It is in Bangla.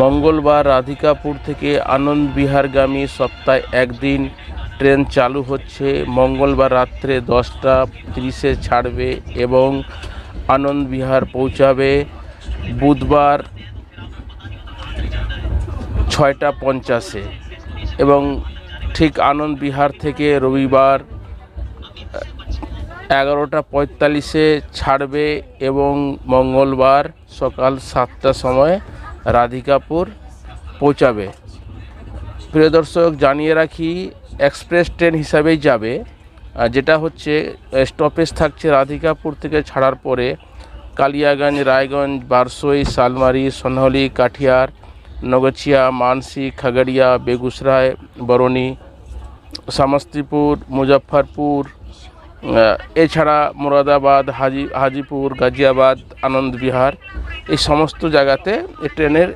মঙ্গলবার রাধিকাপুর থেকে আনন্দ বিহারগামী সপ্তাহে একদিন ট্রেন চালু হচ্ছে। মঙ্গলবার রাত্রে দশটা তিরিশে ছাড়বে এবং আনন্দ বিহার পৌঁছাবে। বুধবার ছয়টা পঞ্চাশে এবং ঠিক আনন্দ বিহার থেকে রবিবার এগারোটা পঁয়তাল্লিশে ছাড়বে এবং মঙ্গলবার সকাল সাতটার সময় রাধিকাপুর পৌঁছাবে। প্রিয় দর্শক, জানিয়ে রাখি, এক্সপ্রেস ট্রেন হিসাবেই যাবে। যেটা হচ্ছে স্টপেজ থাকছে রাধিকাপুর থেকে ছাড়ার পরে কালিয়াগঞ্জ, রায়গঞ্জ, বারসই, শালমারি, সনহলি, কাঠিয়ার নগছিয়া মানসি, খাগড়িয়া বেগুসরায় বরণী, সমস্তিপুর, মুজফ্ফরপুর এছাড়া মুরাদাবাদ হাজি হাজিপুর গাজিয়াবাদ আনন্দবিহার এই সমস্ত জায়গাতে এই ট্রেনের